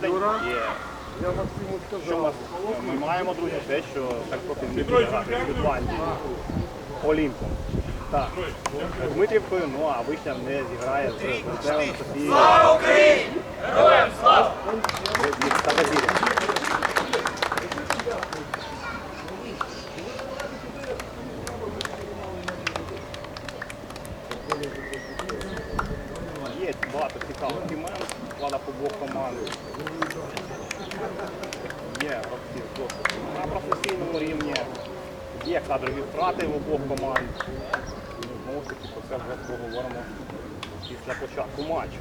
південь. Я Максиму сказав. ми, ми маємо, друзі, те, що так проти не буде грати з Ютландією, Олімпом. Так, Дмитрівкою, ну а Вишня не зіграє з Верцевим Софією. Слава Україні! Героям слава! Та. Є багато цікавих імен, влада по двох команд. Є гравці досить на професійному рівні, є кадрові втрати в обох команд. Знову ж таки, про це вже поговоримо після початку матчу.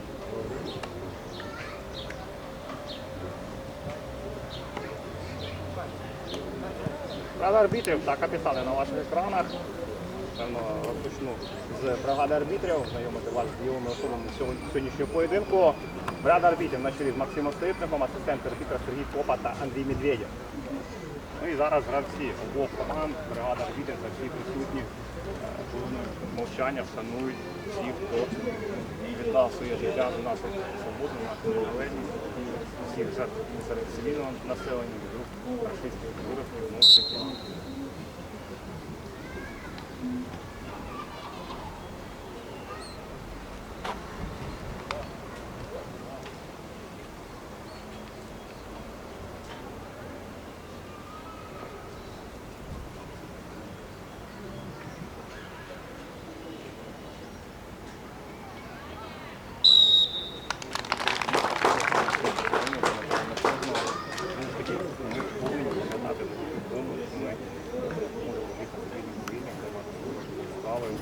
Бригада арбітрів так описали на ваших екранах. Певно, розпочну з бригади арбітрів, знайомити вас з діловими особами сьогоднішнього поєдинку. Бригада арбітрів на чолі з Максимом Ситником, асистент арбітра Сергій Попа та Андрій Медведєв. Ну і зараз гравці обох команд, бригада арбітрів та всі присутні. Е, мовчання вшанують всіх, хто віддав своє життя за нашу свободу, нашу незалежність, всіх жертв серед цивільного населення, від рашистських виробів, таки Ми повинні займати будинок, ми можемо їхати в рівні будинок, займати дорожні справи.